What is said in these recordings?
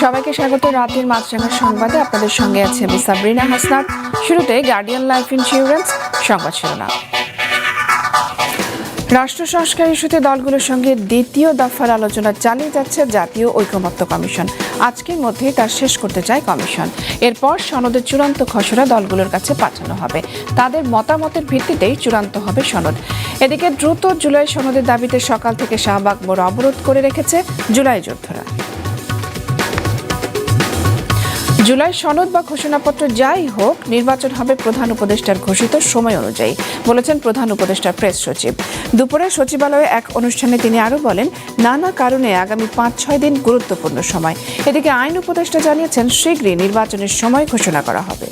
সবাইকে স্বাগত রাতের মাছরাঙা সংবাদে। আপনাদের সঙ্গে আছে আমি সাবরিনা হাসনাত। শুরুতে গার্ডিয়ান লাইফ ইন্স্যুরেন্স সংবাদ শিরোনাম। রাষ্ট্র সংস্কার ইস্যুতে দলগুলোর সঙ্গে দ্বিতীয় দফার আলোচনা চালিয়ে যাচ্ছে জাতীয় ঐকমত্য কমিশন। আজকের মধ্যে তা শেষ করতে চায় কমিশন। এরপর সনদের চূড়ান্ত খসড়া দলগুলোর কাছে পাঠানো হবে। তাদের মতামতের ভিত্তিতেই চূড়ান্ত হবে সনদ। এদিকে দ্রুত জুলাই সনদের দাবিতে সকাল থেকে শাহবাগ মোড় অবরোধ করে রেখেছে জুলাই যোদ্ধারা। জুলাই সনদ বা ঘোষণাপত্র যাই হোক, নির্বাচন হবে প্রধান উপদেষ্টার ঘোষিত সময় অনুযায়ী, বলেছেন প্রধান উপদেষ্টা প্রেস সচিব। দুপুরে সচিবালয়ে এক অনুষ্ঠানে তিনি আরও বলেন, নানা কারণে আগামী পাঁচ ছয় দিন গুরুত্বপূর্ণ সময়। এদিকে আইন উপদেষ্টা জানিয়েছেন, শীঘ্রই নির্বাচনের সময় ঘোষণা করা হবে।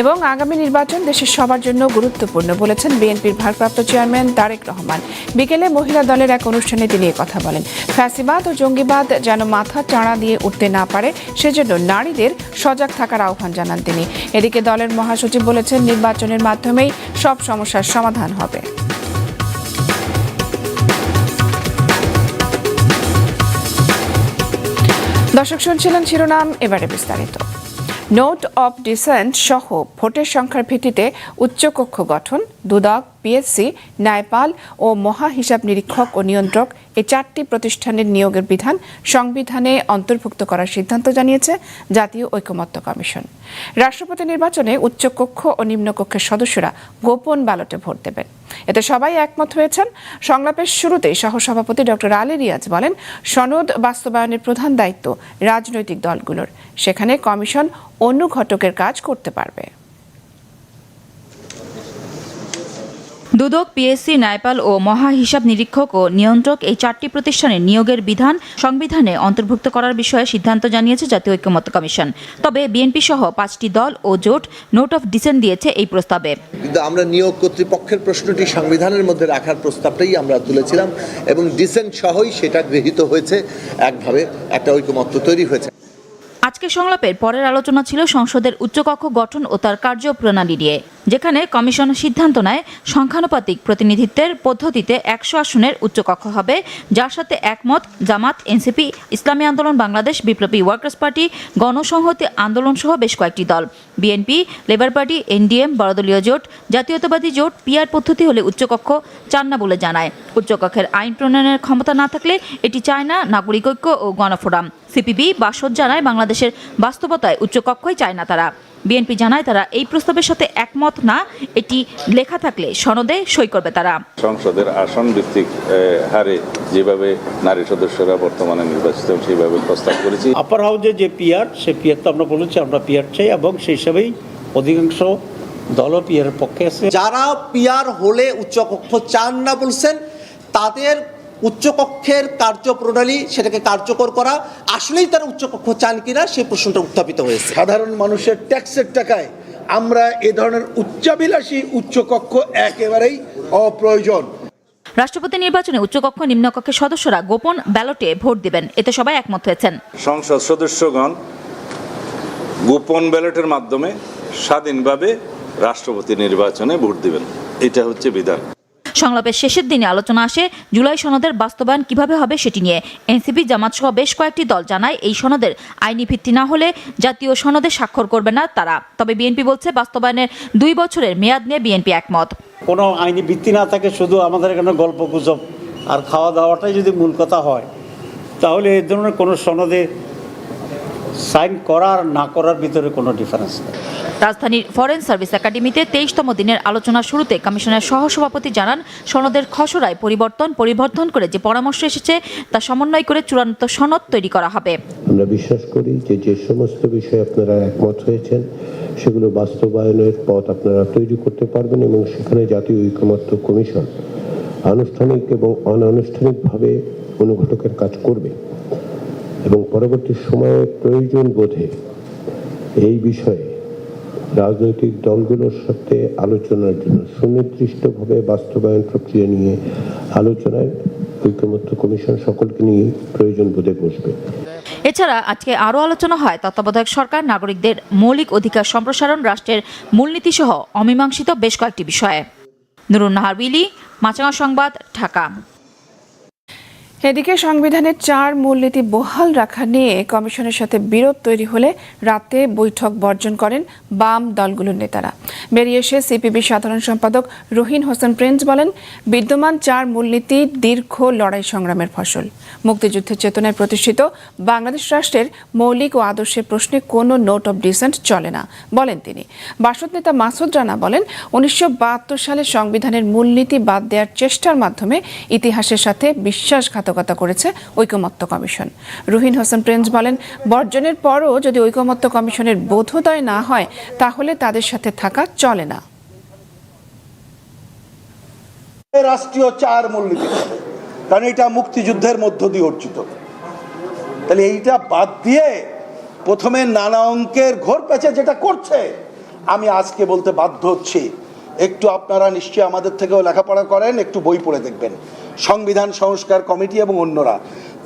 এবং আগামী নির্বাচন দেশের সবার জন্য গুরুত্বপূর্ণ বলেছেন বিএনপির ভারপ্রাপ্ত চেয়ারম্যান তারেক রহমান। বিকেলে মহিলা দলের এক অনুষ্ঠানে তিনি কথা বলেন। ফ্যাসিবাদ ও জঙ্গিবাদ যেন মাথা চাড়া দিয়ে উঠতে না পারে, সেজন্য নারীদের সজাগ থাকার আহ্বান জানান তিনি। এদিকে দলের মহাসচিব বলেছেন, নির্বাচনের মাধ্যমেই সব সমস্যার সমাধান হবে। দর্শক শুনছিলেন শিরোনাম, এবারে বিস্তারিত। নোট অব ডিসেন্ট সহ ভোটের সংখ্যার ভিত্তিতে উচ্চকক্ষ গঠন দুদক পিএসসি, ন্যায়পাল ও মহা হিসাব নিরীক্ষক ও নিয়ন্ত্রক এই চারটি প্রতিষ্ঠানের নিয়োগের বিধান সংবিধানে অন্তর্ভুক্ত করার সিদ্ধান্ত জানিয়েছে জাতীয় ঐকমত্য কমিশন। রাষ্ট্রপতি নির্বাচনে উচ্চকক্ষ ও নিম্নকক্ষের সদস্যরা গোপন ব্যালটে ভোট দেবেন। এতে সবাই একমত হয়েছেন। সংলাপের শুরুতেই সহসভাপতি ডক্টর আলী রিয়াজ বলেন, সনদ বাস্তবায়নের প্রধান দায়িত্ব রাজনৈতিক দলগুলোর। সেখানে কমিশন অনুঘটকের কাজ করতে পারবে। দুদক পিএসসি ন্যায়পাল ও মহা হিসাব নিরীক্ষক ও নিয়ন্ত্রক এই চারটি প্রতিষ্ঠানের নিয়োগের বিধান সংবিধানে অন্তর্ভুক্ত করার বিষয়ে সিদ্ধান্ত জানিয়েছে জাতীয় ঐক্যমত্য কমিশন। তবে বিএনপি সহ পাঁচটি দল ও জোট নোট অফ ডিসেন্ট দিয়েছে এই প্রস্তাবে। কিন্তু আমরা নিয়োগ কর্তৃপক্ষের প্রশ্নটি সংবিধানের মধ্যে রাখার প্রস্তাবটাই আমরা তুলেছিলাম এবং ডিসেন্ট সহই সেটা গৃহীত হয়েছে একভাবে একটা ঐকমত্য তৈরি হয়েছে। আজকে সংলাপের পরের আলোচনা ছিল সংসদের উচ্চকক্ষ গঠন ও তার কার্যপ্রণালী নিয়ে। যেখানে কমিশন সিদ্ধান্ত নেয় সংখ্যানুপাতিক প্রতিনিধিত্বের পদ্ধতিতে একশো আসনের উচ্চকক্ষ হবে, যার সাথে একমত জামাত, এনসিপি, ইসলামী আন্দোলন, বাংলাদেশ, বিপ্লবী ওয়ার্কার্স পার্টি, গণসংহতি আন্দোলন সহ বেশ কয়েকটি দল। বিএনপি, লেবার পার্টি, এনডিএম, বড়দলীয় জোট, জাতীয়তাবাদী জোট, পিআর পদ্ধতি হলে উচ্চকক্ষ চান না বলে জানায়। উচ্চকক্ষের আইন প্রণয়নের ক্ষমতা না থাকলে এটি চায় না নাগরিক ঐক্য ও গণফোরাম। সিপিবি বাসদ জানায়, বাংলাদেশের বাস্তবতায় উচ্চকক্ষই চায় না তারা। বিএনপি জানায় তারা এই প্রস্তাবের সাথে একমত না। এটি লেখা থাকলে সনদে সই করবে তারা। সংসদের আসন ভিত্তিক হারে যেভাবে নারী সদস্যরা বর্তমানে নির্বাচিত সেইভাবে প্রস্তাব করেছি। আপার হাউজে যে পিয়ার সে পিয়ার তো আমরা বলেছি আমরা পিয়ার চাই এবং সেই হিসাবেই অধিকাংশ দল পিয়ারের পক্ষে আছে। যারা পিয়ার হলে উচ্চকক্ষ চান না বলছেন তাদের উচ্চকক্ষের কার্যপ্রণালী সেটাকে কার্যকর করা। আসলেই তারা উচ্চকক্ষ চান কিনা সেই প্রশ্নটা উত্থাপিত হয়েছে। সাধারণ মানুষের ট্যাক্সের টাকায় আমরা এ ধরনের উচ্চাবিলাসী উচ্চকক্ষ একেবারেই অপ্রয়োজন। রাষ্ট্রপতি নির্বাচনে উচ্চকক্ষ নিম্নকক্ষের সদস্যরা গোপন ব্যালটে ভোট দেবেন। এতে সবাই একমত হয়েছেন। সংসদ সদস্যগণ গোপন ব্যালটের মাধ্যমে স্বাধীনভাবে রাষ্ট্রপতি নির্বাচনে ভোট দিবেন। এটা হচ্ছে বিধান। সংলাপের শেষের দিনে আলোচনা আসে জুলাই সনদের বাস্তবায়ন কীভাবে হবে সেটি নিয়ে। এনসিপি জামাত সহ বেশ কয়েকটি দল জানায় এই সনদের আইনি ভিত্তি না হলে জাতীয় সনদে স্বাক্ষর করবে না তারা। তবে বিএনপি বলছে বাস্তবায়নের দুই বছরের মেয়াদ নিয়ে বিএনপি একমত। কোনো আইনি ভিত্তি না থাকে, শুধু আমাদের এখানে গল্প গুজব আর খাওয়া দাওয়াটাই যদি মূল কথা হয়, তাহলে এই ধরনের কোনো সনদে সাইন করার না করার ভিতরে কোনো ডিফারেন্স নেই। রাজধানীর ফরেন সার্ভিস একাডেমিতে তেইশতম দিনের আলোচনা শুরুতে কমিশনের সহসভাপতি জানান সনদের খসড়ায় পরিবর্তন পরিবর্তন করে যে পরামর্শ এসেছে তা সমন্বয় করে চূড়ান্ত সনদ তৈরি করা হবে। আমরা বিশ্বাস করি যে যে সমস্ত বিষয়ে আপনারা একমত হয়েছেন সেগুলো বাস্তবায়নের পথ আপনারা তৈরি করতে পারবেন এবং সেখানে জাতীয় ঐকমত্য কমিশন আনুষ্ঠানিক এবং অনানুষ্ঠানিকভাবে অনুঘটকের কাজ করবে। এবং পরবর্তী সময়ে প্রয়োজন বোধে এই বিষয়ে রাজনৈতিক দলগুলোর সাথে আলোচনার জন্য সুনির্দিষ্টভাবে বাস্তবায়ন প্রক্রিয়া নিয়ে আলোচনায় ঐকমত্য কমিশন সকলকে নিয়ে প্রয়োজন বোধে বসবে। এছাড়া আজকে আরও আলোচনা হয় তত্ত্বাবধায়ক সরকার, নাগরিকদের মৌলিক অধিকার সম্প্রসারণ, রাষ্ট্রের মূলনীতি সহ অমীমাংসিত বেশ কয়েকটি বিষয়ে। নুরুন নাহার মাচাঙা সংবাদ, ঢাকা। এদিকে সংবিধানের চার মূলনীতি বহাল রাখা নিয়ে কমিশনের সাথে বিরোধ তৈরি হলে রাতে বৈঠক বর্জন করেন বাম দলগুলোর নেতারা। বেরিয়ে এসে সিপিবি সাধারণ সম্পাদক রহিন হোসেন প্রিন্স বলেন, বিদ্যমান চার মূলনীতি দীর্ঘ লড়াই সংগ্রামের ফসল। মুক্তিযুদ্ধের চেতনায় প্রতিষ্ঠিত বাংলাদেশ রাষ্ট্রের মৌলিক ও আদর্শের প্রশ্নে কোনো নোট অব ডিসেন্ট চলে না, বলেন তিনি। বাসদ নেতা মাসুদ রানা বলেন, উনিশশো বাহাত্তর সালে সংবিধানের মূলনীতি বাদ দেওয়ার চেষ্টার মাধ্যমে ইতিহাসের সাথে বিশ্বাসঘাতকতা করেছে ঐকমত্য কমিশন। রুহিন হোসেন প্রিন্স বলেন, বর্জনের পরও যদি ঐকমত্য কমিশনের বোধোদয় না হয়, তাহলে তাদের সাথে থাকা চলে না। রাষ্ট্রীয় চার মূলনীতি। কারণ এটা মুক্তিযুদ্ধের মধ্য দিয়ে অর্জিত। তাহলে এইটা বাদ দিয়ে প্রথমে নানা অঙ্কের ঘোর পেঁচে যেটা করছে, আমি আজকে বলতে বাধ্য হচ্ছি। একটু আপনারা নিশ্চয়ই আমাদের থেকেও লেখাপড়া করেন, একটু বই পড়ে দেখবেন। সংবিধান সংস্কার কমিটি এবং অন্যরা,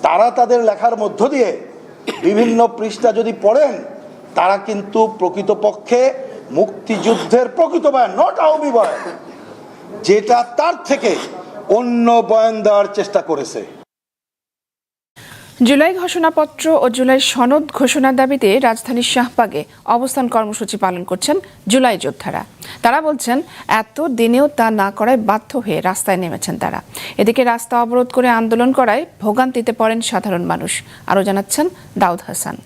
তারা তাদের লেখার মধ্য দিয়ে বিভিন্ন পৃষ্ঠা যদি পড়েন, তারা কিন্তু প্রকৃতপক্ষে মুক্তিযুদ্ধের প্রকৃত বয়ান নট আউমি বয়ান, যেটা তার থেকে অন্য বয়ান দেওয়ার চেষ্টা করেছে। জুলাই ঘোষণাপত্র ও জুলাই সনদ ঘোষণার দাবিতে রাজধানীর শাহবাগে অবস্থান কর্মসূচি পালন করছেন জুলাই যোদ্ধারা। তারা বলছেন এত দিনেও তা না করায় বাধ্য হয়ে রাস্তায় নেমেছেন তারা। এদিকে রাস্তা অবরোধ করে আন্দোলন করায় ভোগান্তিতে পড়েন সাধারণ মানুষ। আরও জানাচ্ছেন দাউদ হাসান।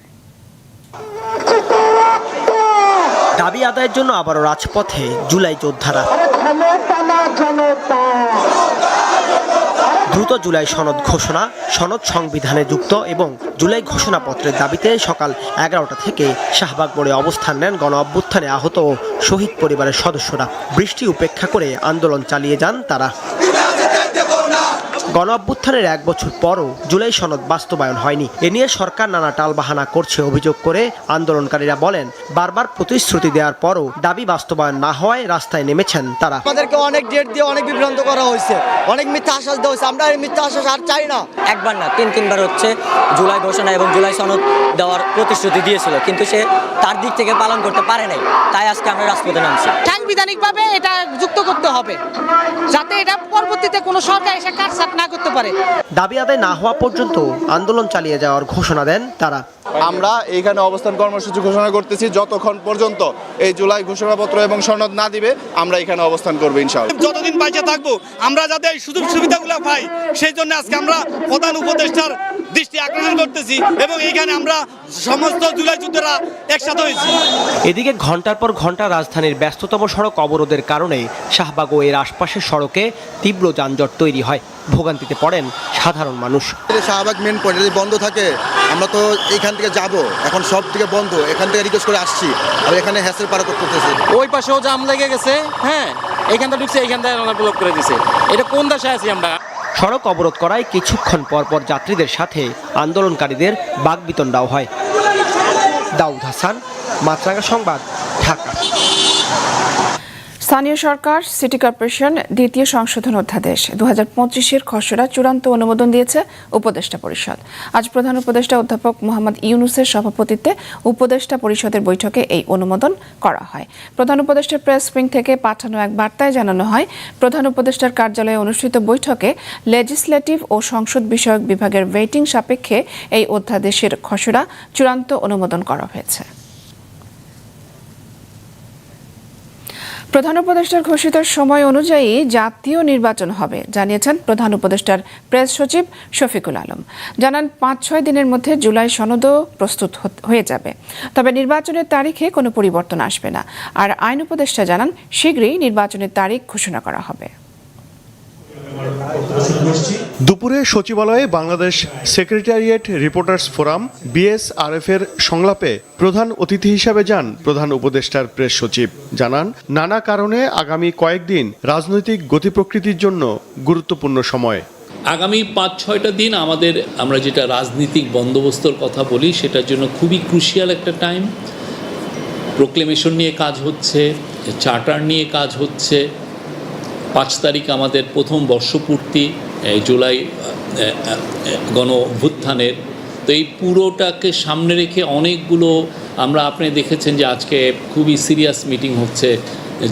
দাবি আদায়ের জন্য আবারও রাজপথে জুলাই যোদ্ধারা। দ্রুত জুলাই সনদ ঘোষণা, সনদ সংবিধানে যুক্ত এবং জুলাই ঘোষণাপত্রের দাবিতে সকাল এগারোটা থেকে শাহবাগ মোড়ে অবস্থান নেন গণ অভ্যুত্থানে আহত শহীদ পরিবারের সদস্যরা। বৃষ্টি উপেক্ষা করে আন্দোলন চালিয়ে যান তারা। গণ অভ্যুত্থানের এক বছর পরও জুলাই সনদ বাস্তবায়ন হয়নি। এ নিয়ে সরকার নানা টালবাহানা করছে অভিযোগ করে আন্দোলনকারীরা বলেন বারবার প্রতিশ্রুতি দেওয়ার পরও দাবি বাস্তবায়ন না হওয়ায় রাস্তায় নেমেছেন তারা। আমাদেরকে অনেক ডেট দিয়ে অনেক বিভ্রান্ত করা হয়েছে। অনেক মিথ্যা আশ্বাস দেওয়া হয়েছে। আমরা এই মিথ্যা আশ্বাস আর চাই না। একবার না তিন তিনবার হচ্ছে জুলাই ঘোষণা এবং জুলাই সনদ দেওয়ার প্রতিশ্রুতি দিয়েছিল। কিন্তু সে তার দিক থেকে পালন করতে পারে নাই। তাই আজকে আমরা রাজপথে নামছি। সাংবিধানিকভাবে এটা যুক্ত করতে হবে। যাতে এটা পরবর্তীতে কোনো সরকার এসে কাটছাট না করতে পারে। দাবি আদায় না হওয়া পর্যন্ত আন্দোলন চালিয়ে যাওয়ার ঘোষণা দেন তারা। আমরা এইখানে অবস্থান কর্মসূচি ঘোষণা করতেছি যতক্ষণ পর্যন্ত এই জুলাই ঘোষণাপত্র এবং সনদ না দিবে আমরা এখানে অবস্থান করব ইনশাআল্লাহ। যতদিন বাইচে থাকব আমরা যাতে এই সুযোগ সুবিধাগুলো পাই সেই জন্য আজকে আমরা প্রধান উপদেষ্টার দৃষ্টি আকর্ষণ করতেছি এবং এইখানে আমরা সমস্ত জুলাই যুদ্ধরা একসাথে হয়েছি। এদিকে ঘণ্টার পর ঘণ্টা রাজধানীর ব্যস্ততম সড়ক অবরোধের কারণে শাহবাগ ও এর আশপাশের সড়কে তীব্র যানজট তৈরি হয়। ভোগান্তিতে পড়েন সাধারণ মানুষ। শাহবাগ মেন পয়েন্ট যদি বন্ধ থাকে আমরা তো এইখান থেকে যাব। এখন সব থেকে বন্ধ। এখান থেকে রিকোয়েস্ট করে আসছি। আর এখানে হ্যাসেল পারা করতেছে। ওই পাশেও জাম লেগে গেছে হ্যাঁ? এইখানটা ঢুকছে এইখান থেকে ব্লক করে দিছে। এটা কোন দেশে আছি আমরা? সড়ক অবরোধ করায় কিছুক্ষণ পরপর পর যাত্রীদের সাথে আন্দোলনকারীদের বাগবিতণ্ডাও হয়। দাউদ হাসান মাত্রাঙ্গা সংবাদ। স্থানীয় সরকার, সিটি কর্পোরেশন, দ্বিতীয় সংশোধন অধ্যাদেশ। দু হাজার পঁচিশের খসড়া চূড়ান্ত অনুমোদন দিয়েছে উপদেষ্টা পরিষদ। আজ প্রধান উপদেষ্টা অধ্যাপক মোহাম্মদ ইউনুসের সভাপতিত্বে উপদেষ্টা পরিষদের বৈঠকে এই অনুমোদন করা হয়। প্রধান উপদেষ্টার প্রেস উইং থেকে পাঠানো এক বার্তায় জানানো হয়, প্রধান উপদেষ্টার কার্যালয়ে অনুষ্ঠিত বৈঠকে লেজিসলেটিভ ও সংসদ বিষয়ক বিভাগের ওয়েটিং সাপেক্ষে এই অধ্যাদেশের খসড়া চূড়ান্ত অনুমোদন করা হয়েছে। প্রধান উপদেষ্টার ঘোষিত সময় অনুযায়ী জাতীয় নির্বাচন হবে, জানিয়েছেন প্রধান উপদেষ্টার প্রেস সচিব শফিকুল আলম। জানান পাঁচ ছয় দিনের মধ্যে জুলাই সনদও প্রস্তুত হয়ে যাবে। তবে নির্বাচনের তারিখে কোনো পরিবর্তন আসবে না। আর আইন উপদেষ্টা জানান, শীঘ্রই নির্বাচনের তারিখ ঘোষণা করা হবে। দুপুরে সচিবালয়ে Bangladesh secretariat reporters forum BSRF এর সংলাপে প্রধান অতিথি হিসাবে যান প্রধান উপদেষ্টার প্রেস সচিব। জানান, নানা কারণে আগামী কয়েকদিন রাজনৈতিক গতি প্রকৃতির জন্য গুরুত্বপূর্ণ সময়। আগামী পাঁচ, ছয়টা দিন আমাদের আমরা যেটা রাজনীতিক বন্দোবস্তর কথা বলি, সেটার জন্য খুবই ক্রুশিয়াল একটা টাইম প্রোক্লেমেশন নিয়ে কাজ হচ্ছে চার্টার নিয়ে কাজ হচ্ছে পাঁচ তারিখ আমাদের প্রথম বর্ষপূর্তি জুলাই গণ অভ্যুত্থানের। তো এই পুরোটাকে সামনে রেখে অনেকগুলো আমরা আপনি দেখেছেন যে আজকে খুবই সিরিয়াস মিটিং হচ্ছে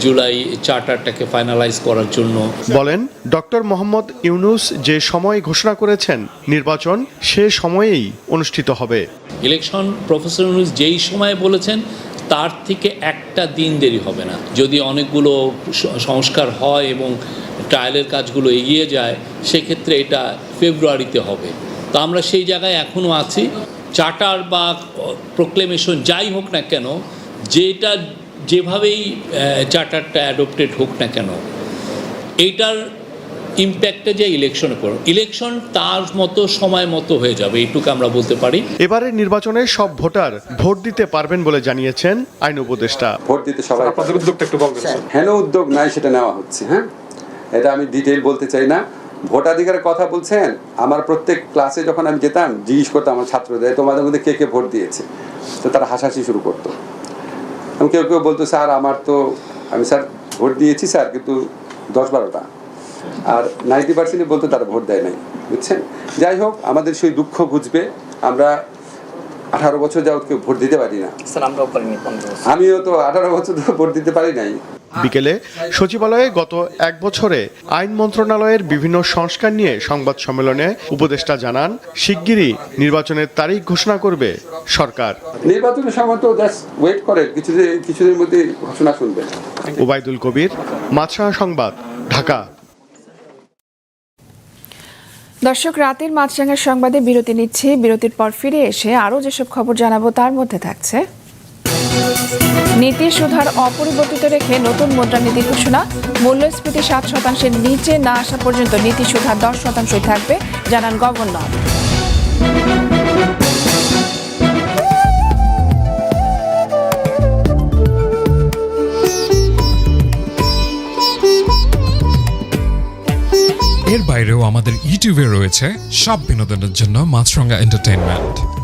জুলাই চার্টারটাকে ফাইনালাইজ করার জন্য। বলেন ডক্টর মোহাম্মদ ইউনুস যে সময় ঘোষণা করেছেন নির্বাচন সে সময়েই অনুষ্ঠিত হবে। ইলেকশন প্রফেসর ইউনুস যেই সময়ে বলেছেন তার থেকে একটা দিন দেরি হবে না। যদি অনেকগুলো সংস্কার হয় এবং ট্রায়ালের কাজগুলো এগিয়ে যায়, সেক্ষেত্রে এটা ফেব্রুয়ারিতে হবে। তো আমরা সেই জায়গায় এখনও আছি। চার্টার বা প্রোক্লেমেশন যাই হোক না কেন, যেটা যেভাবেই চার্টারটা অ্যাডপ্টেড হোক না কেন, এইটার ইম্প্যাক্টটা যে ইলেকশনে পড়ে ইলেকশন তার মতো সময় মতো হয়ে যাবে এইটুকু আমরা বলতে পারি। এবারের নির্বাচনে সব ভোটার ভোট দিতে পারবেন বলে জানিয়েছেন আইন উপদেষ্টা। ভোট দিতে সবাই আপনাদের উদ্যোগটা একটু বলবেন হেন উদ্যোগ নাই সেটা নেওয়া হচ্ছে হ্যাঁ? এটা আমি ডিটেইল বলতে চাই না। ভোটাধিকারের কথা বলছেন আমার প্রত্যেক ক্লাসে যখন আমি যেতাম জিজ্ঞেস করতাম আমার ছাত্রদের তোমাদের মধ্যে কে কে ভোট দিয়েছে? তো তারা হাসাহাসি শুরু করতো। কেউ কেউ বলতো স্যার আমার তো আমি স্যার ভোট দিয়েছি স্যার কিন্তু দশ বারোটা। আর নাইনটি পার্সেন্টই বলতো তারা ভোট দেয় নাই বুঝছেন? যাই হোক আমাদের সেই দুঃখ বুঝবে আমরা আঠারো বছর যাবত কেউ ভোট দিতে পারি না। আমিও তো আঠারো বছর ধরে ভোট দিতে পারি নাই। বিকেলে সচিবালয়ে গত এক বছরে আইন মন্ত্রণালয়ের বিভিন্ন সংস্কার নিয়ে সংবাদ সম্মেলনে উপদেষ্টা জানান শিগগিরই নির্বাচনের তারিখ ঘোষণা করবে সরকার। নির্বাচনের সময় তো ওয়েট করে কিছুদিন কিছুদিনের মধ্যে ঘোষণা শুনবে ওবায়দুল কবির মাছরাঙা সংবাদ ঢাকা। দর্শক, রাতের মাছরাঙার সংবাদে বিরতি নিচ্ছে। বিরতির পর ফিরে এসে আরও যেসব খবর জানাব তার মধ্যে থাকছে। নীতি সুধার অপরিবর্তিত রেখে নতুন মুদ্রানীতি ঘোষণা। মূল্যস্ফীতি সাত শতাংশের নিচে না আসা পর্যন্ত নীতি সুধার দশ শতাংশই থাকবে, জানান গভর্নর। বাইরেও আমাদের ইউটিউবে রয়েছে সব বিনোদনের জন্য মাছরঙ্গা এন্টারটেইনমেন্ট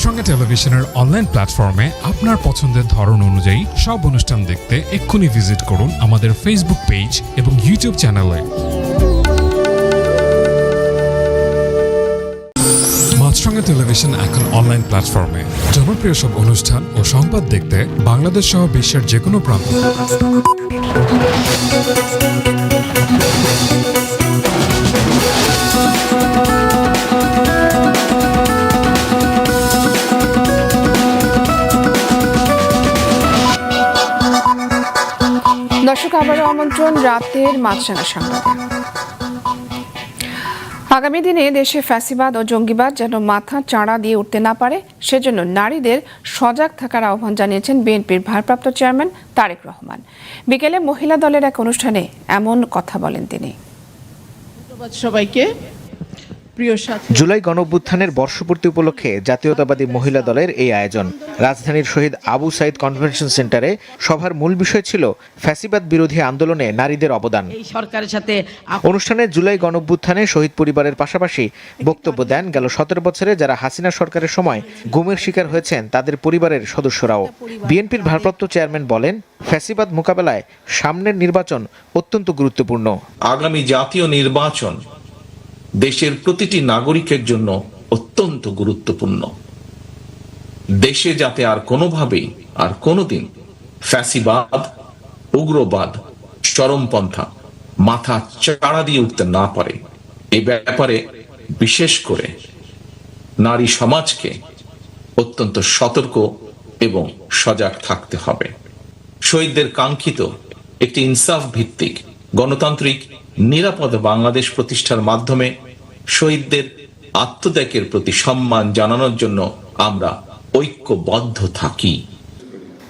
Maasranga টেলিভিশনের অনলাইন প্ল্যাটফর্মে আপনার পছন্দের ধরন অনুযায়ী সব অনুষ্ঠান দেখতে এক্ষুনি ভিজিট করুন আমাদের ফেসবুক পেজ এবং ইউটিউব চ্যানেলে মাছরঙ্গা টেলিভিশন এখন অনলাইন প্ল্যাটফর্মে জনপ্রিয় সব অনুষ্ঠান ও সংবাদ দেখতে বাংলাদেশ সহ বিশ্বের যে কোনো প্রান্ত। দর্শক, আবারও আমন্ত্রণ রাতের মাছরাঙা সংবাদ। আগামী দিনে দেশে ফ্যাসিবাদ ও জঙ্গিবাদ যেন মাথা চাঁড়া দিয়ে উঠতে না পারে, সেজন্য নারীদের সজাগ থাকার আহ্বান জানিয়েছেন বিএনপির ভারপ্রাপ্ত চেয়ারম্যান তারেক রহমান। বিকেলে মহিলা দলের এক অনুষ্ঠানে এমন কথা বলেন তিনি। সবাইকে। প্রিয় সাথী। জুলাই গণঅভ্যুত্থানের বর্ষপূর্তি উপলক্ষে জাতীয়তাবাদী মহিলা দলের এই আয়োজন। রাজধানীর শহীদ আবু সাইদ কনভেনশন সেন্টারে সভার মূল বিষয় ছিল ফ্যাসিবাদ বিরোধী আন্দোলনে নারীদের অবদান। এই সরকারের সাথে অনুষ্ঠানে জুলাই গণঅভ্যুত্থানে শহীদ পরিবারের পাশাপাশি বক্তব্য দেন গেল সতেরো বছরে যারা হাসিনা সরকারের সময় গুমের শিকার হয়েছেন তাদের পরিবারের সদস্যরাও। বিএনপির ভারপ্রাপ্ত চেয়ারম্যান বলেন ফ্যাসিবাদ মোকাবেলায় সামনের নির্বাচন অত্যন্ত গুরুত্বপূর্ণ। আগামী জাতীয় নির্বাচন দেশের প্রতিটি নাগরিকের জন্য অত্যন্ত গুরুত্বপূর্ণ। দেশে যাতে আর কোনোভাবেই, আর কোনোদিন ফ্যাসিবাদ, উগ্রবাদ, চরমপন্থা মাথা চাড়া দিয়ে উঠতে না পারে এই ব্যাপারে বিশেষ করে নারী সমাজকে অত্যন্ত সতর্ক এবং সজাগ থাকতে হবে। শহীদদের কাঙ্ক্ষিত একটি ইনসাফ ভিত্তিক গণতান্ত্রিক নিরাপদ বাংলাদেশ প্রতিষ্ঠার মাধ্যমে শহীদদের আত্মত্যাগের প্রতি সম্মান জানানোর জন্য আমরা ঐক্যবদ্ধ থাকি।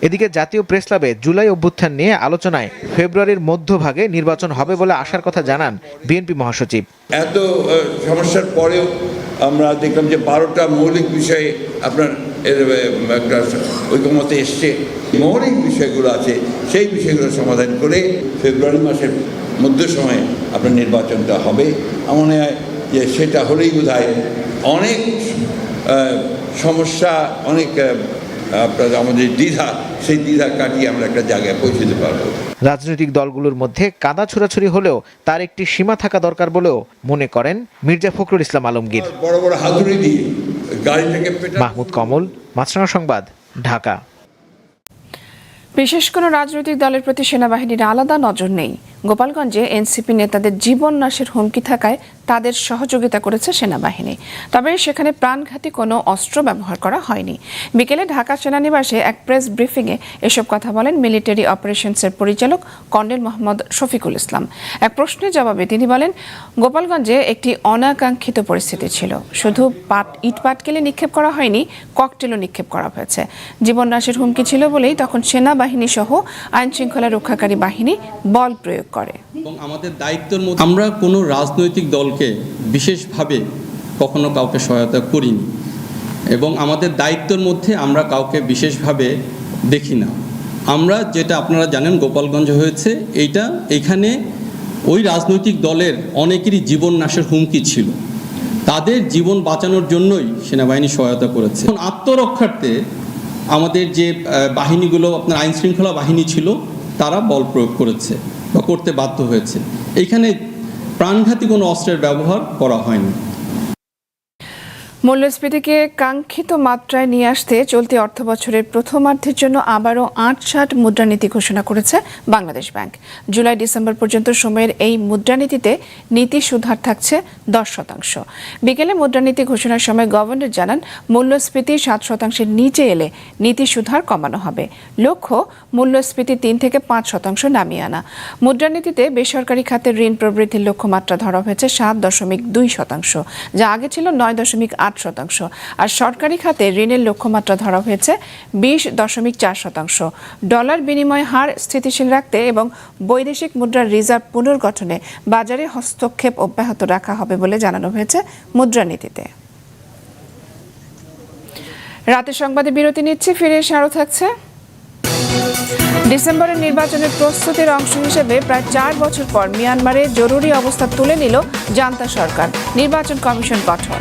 এদিকে জাতীয় প্রেস ক্লাবে জুলাই অভ্যুত্থান নিয়ে আলোচনায় ফেব্রুয়ারির মধ্যভাগে নির্বাচন হবে বলে আশার কথা জানান বিএনপি মহাসচিব। এত সমস্যার পরেও আমরা দেখলাম যে বারোটা মৌলিক বিষয়ে আপনার একটা ঐকমতে এসছে। মৌলিক বিষয়গুলো আছে সেই বিষয়গুলো সমাধান করে ফেব্রুয়ারি মাসের মধ্য সময়ে আপনার নির্বাচনটা হবে। আমার মনে হয় যে সেটা হলেই বোধ অনেক সমস্যা অনেক আপনার আমাদের দ্বিধা সেই দ্বিধা কাটিয়ে আমরা একটা জায়গায় পৌঁছতে পারব। রাজনৈতিক দলগুলোর মধ্যে কাদা ছোড়াছুরি হলেও তার একটি সীমা থাকা দরকার বলেও মনে করেন মির্জা ফখরুল ইসলাম আলমগীর। বড় বড় হাতুড়ি দিয়ে গাড়িটাকে মাহমুদ কমল মাছরাঙা সংবাদ ঢাকা। বিশেষ কোনো রাজনৈতিক দলের প্রতি সেনাবাহিনীর আলাদা নজর নেই। গোপালগঞ্জে এনসিপি নেতাদের জীবন নাশের হুমকি থাকায় তাদের সহযোগিতা করেছে সেনাবাহিনী। তবে সেখানে প্রাণঘাতী কোনো অস্ত্র ব্যবহার করা হয়নি। বিকেলে ঢাকা সেনানিবাসে এক প্রেস ব্রিফিংয়ে এসব কথা বলেন মিলিটারি অপারেশনসের পরিচালক কর্নেল মোহাম্মদ শফিকুল ইসলাম। এক প্রশ্নের জবাবে তিনি বলেন, গোপালগঞ্জে একটি অনাকাঙ্ক্ষিত পরিস্থিতি ছিল। শুধু পাট, ইট পাটকেলে নিক্ষেপ করা হয়নি, ককটেলও নিক্ষেপ করা হয়েছে। জীবন নাশের হুমকি ছিল বলেই তখন সেনাবাহিনী সহ আইনশৃঙ্খলা রক্ষাকারী বাহিনী বল প্রয়োগ করে। এবং আমাদের দায়িত্বের মধ্যে আমরা কোনো রাজনৈতিক দলকে বিশেষভাবে কখনো কাউকে সহায়তা করিনি। এবং আমাদের দায়িত্বের মধ্যে আমরা কাউকে বিশেষভাবে দেখি না। আমরা যেটা আপনারা জানেন গোপালগঞ্জ হয়েছে, এইটা এইখানে ওই রাজনৈতিক দলের অনেকেরই জীবন নাশের হুমকি ছিল। তাদের জীবন বাঁচানোর জন্যই সেনাবাহিনী সহায়তা করেছে। আত্মরক্ষার্থে আমাদের যে বাহিনীগুলো, আপনার আইনশৃঙ্খলা বাহিনী ছিল, তারা বল প্রয়োগ করেছে। বা করতে বাধ্য হয়েছে। এইখানে প্রাণঘাতী কোনো অস্ত্রের ব্যবহার করা হয়নি। মূল্যস্ফীতিকে কাঙ্ক্ষিত মাত্রায় নিয়ে আসতে চলতি অর্থ বছরের প্রথমার্ধের জন্য আবারও আট ষাট মুদ্রানীতি ঘোষণা করেছে বাংলাদেশ ব্যাংক। জুলাই ডিসেম্বর পর্যন্ত সময়ের এই মুদ্রানীতিতে নীতি সুধার থাকছে দশ শতাংশ। বিকেলে মুদ্রানীতি ঘোষণার সময় গভর্নর জানান, মূল্যস্ফীতি সাত শতাংশের নিচে এলে নীতি সুধার কমানো হবে। লক্ষ্য, মূল্যস্ফীতি তিন থেকে পাঁচ শতাংশ নামিয়ে আনা। মুদ্রানীতিতে বেসরকারি খাতের ঋণ প্রবৃদ্ধির লক্ষ্যমাত্রা ধরা হয়েছে সাত দশমিক দুই শতাংশ, যা আগে ছিল নয় দশমিক আট শতাংশ। আর সরকারি খাতে ঋণের লক্ষ্যমাত্রা ধরা হয়েছে বিশ দশমিক চার শতাংশ। ডলার বিনিময় হার স্থিতিশীল রাখতে এবং বৈদেশিক মুদ্রার রিজার্ভ পুনর্গঠনে বাজারে হস্তক্ষেপ অব্যাহত রাখা হবে বলে জানানো হয়েছে মুদ্রানীতিতে রাতে সংবাদে বিরতি নিচ্ছে, ফিরে এসে আরও থাকছে। ডিসেম্বরের নির্বাচনের প্রস্তুতির অংশ হিসেবে প্রায় চার বছর পর মিয়ানমারে জরুরি অবস্থা তুলে নিল জান্তা সরকার। নির্বাচন কমিশন গঠন।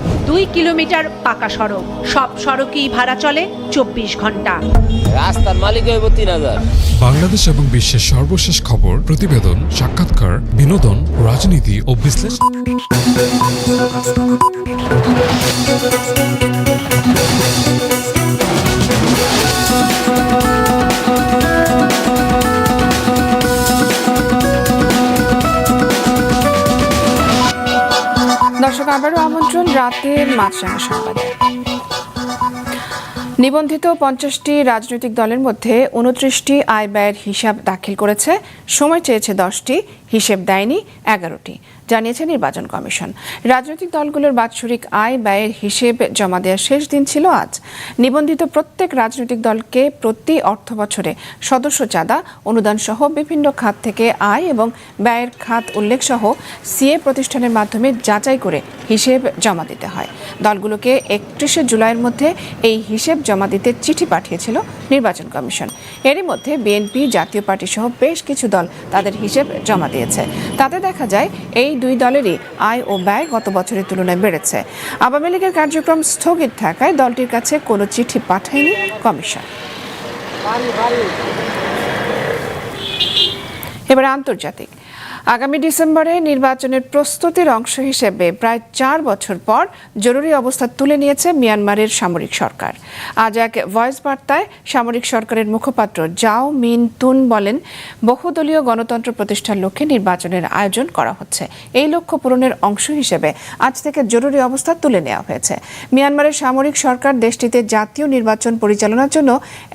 দুই কিলোমিটার পাকা সড়ক। সব সড়কই ভাড়া চলে চব্বিশ ঘণ্টা। রাস্তার মালিক হইব তিন হাজার। বাংলাদেশ এবং বিশ্বের সর্বশেষ খবর প্রতিবেদন সাক্ষাৎকার বিনোদন রাজনীতি ও বিশ্লেষণ। দর্শক রাতের মাছরাঙা সংবাদে। নিবন্ধিত পঞ্চাশটি রাজনৈতিক দলের মধ্যে উনত্রিশটি আয় ব্যয়ের হিসাব দাখিল করেছে। সময় চেয়েছে দশটি, হিসেব দেয়নি এগারোটি। জানিয়েছে নির্বাচন কমিশন। রাজনৈতিক দলগুলোর বাৎসরিক আয় ব্যয়ের হিসেব জমা দেওয়ার শেষ দিন ছিল আজ। নিবন্ধিত প্রত্যেক রাজনৈতিক দলকে প্রতি অর্থ বছরে সদস্য চাঁদা অনুদান সহ বিভিন্ন খাত থেকে আয় এবং ব্যয়ের খাত উল্লেখ সহ সিএ প্রতিষ্ঠানের মাধ্যমে যাচাই করে হিসেব জমা দিতে হয়। দলগুলোকে একত্রিশে জুলাইয়ের মধ্যে এই হিসেব জমা দিতে চিঠি পাঠিয়েছিল নির্বাচন কমিশন। এরই মধ্যে বিএনপি, জাতীয় পার্টি সহ বেশ কিছু দল তাদের হিসেব জমা দিয়েছে। তাতে দেখা যায়, এই দুই দলেরই আয় ও ব্যয় গত বছরের তুলনায় বেড়েছে। আওয়ামী লীগের কার্যক্রম স্থগিত থাকায় দলটির কাছে কোনো চিঠি পাঠায়নি কমিশন। এবার আন্তর্জাতিক। আগামী ডিসেম্বরে নির্বাচনের প্রস্তুতির অংশ হিসেবে প্রায় চার বছর পর জরুরি অবস্থা তুলে নিয়েছে মিয়ানমারের সামরিক সরকার। আজ এক ভয়েস বার্তায় সামরিক সরকারের মুখপাত্র জাও মিন তুন বলেন, বহুদলীয় গণতন্ত্র প্রতিষ্ঠার লক্ষ্যে নির্বাচনের আয়োজন করা হচ্ছে। এই লক্ষ্য পূরণের অংশ হিসেবে আজ থেকে জরুরি অবস্থা তুলে নেওয়া হয়েছে। মিয়ানমারের সামরিক সরকার দেশটিতে জাতীয় নির্বাচন পরিচালনার জন্য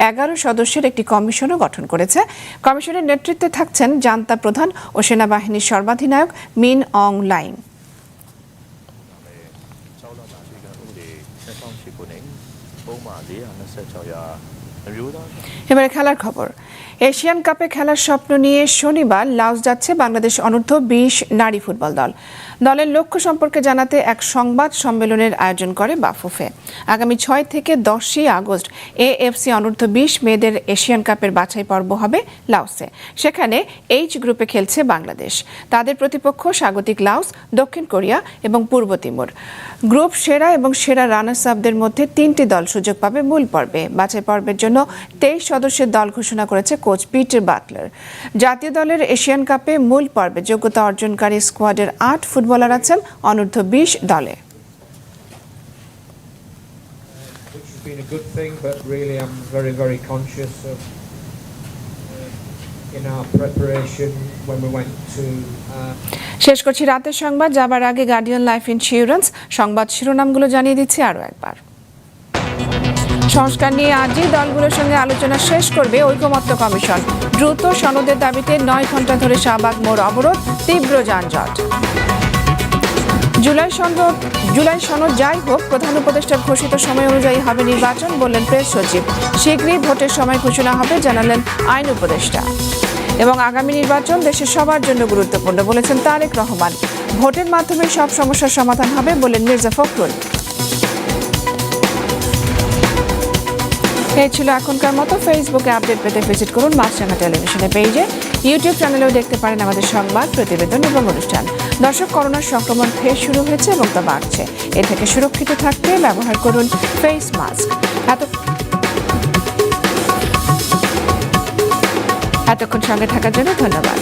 এগারো সদস্যের একটি কমিশনও গঠন করেছে। কমিশনের নেতৃত্বে থাকছেন জান্তা প্রধান ও সেনাবাহিনীর সর্বাধিনায়ক মিন অং লাইন। এবারে খেলার খবর। এশিয়ান কাপে খেলার স্বপ্ন নিয়ে শনিবার লাউস যাচ্ছে বাংলাদেশ অনূর্ধ্ব বিশ নারী ফুটবল দল। দলের লক্ষ্য সম্পর্কে জানাতে এক সংবাদ সম্মেলনের আয়োজন করে বাফুফে। আগামী ছয় থেকে দশই আগস্ট এএফসি অনূর্ধ্ব বিশ মেয়েদের এশিয়ান কাপের বাছাই পর্ব হবে লাওসে। সেখানে এইচ গ্রুপে খেলছে বাংলাদেশ। তাদের প্রতিপক্ষ স্বাগতিক লাওস, দক্ষিণ কোরিয়া এবং পূর্ব তিমুর। গ্রুপ সেরা এবং সেরা রানার্স আপদের মধ্যে তিনটি দল সুযোগ পাবে মূল পর্বে। বাছাই পর্বের জন্য তেইশ সদস্যের দল ঘোষণা করেছে কোচ পিটার বাটলার। জাতীয় দলের এশিয়ান কাপে মূল পর্বে যোগ্যতা অর্জনকারী স্কোয়াডের আট ফুটবলার আছেন অনূর্ধ্ব বিশ দলে। Been a good thing, but really I'm very, very conscious of uh, in our preparation when we went to uh, শেষ করছি রাতের সংবাদ যাবার আগে গার্ডিয়ান লাইফ ইন্স্যুরেন্স সংবাদ শিরোনামগুলো জানিয়ে দিচ্ছি আরও একবার। সংস্কার নিয়ে আজই দলগুলোর সঙ্গে আলোচনা শেষ করবে ঐকমত্য কমিশন। দ্রুত সনদের দাবিতে নয় ঘণ্টা ধরে শাহবাগ মোড় অবরোধ তীব্র যানজট। জুলাই সনদ জুলাই সনদ যাই হোক, প্রধান উপদেষ্টার ঘোষিত সময় অনুযায়ী হবে নির্বাচন, বললেন প্রেস সচিব। শীঘ্রই ভোটের সময় ঘোষণা হবে, জানালেন আইন উপদেষ্টা। এবং আগামী নির্বাচন দেশের সবার জন্য গুরুত্বপূর্ণ, বলেছেন তারেক রহমান। ভোটের মাধ্যমে সব সমস্যার সমাধান হবে, বলেন মির্জা ফখরুল। এই ছিল এখনকার মতো ফেসবুকে আপডেট পেতে ভিজিট করুন মাছরাঙা টেলিভিশনের পেজে ইউটিউব চ্যানেলেও দেখতে পারেন আমাদের সংবাদ, প্রতিবেদন এবং অনুষ্ঠান। দর্শক করোনার সংক্রমণ ফের শুরু হয়েছে এবং তা বাড়ছে। এ থেকে সুরক্ষিত থাকতে ব্যবহার করুন ফেস মাস্ক এত এতক্ষণ সঙ্গে থাকার জন্য ধন্যবাদ।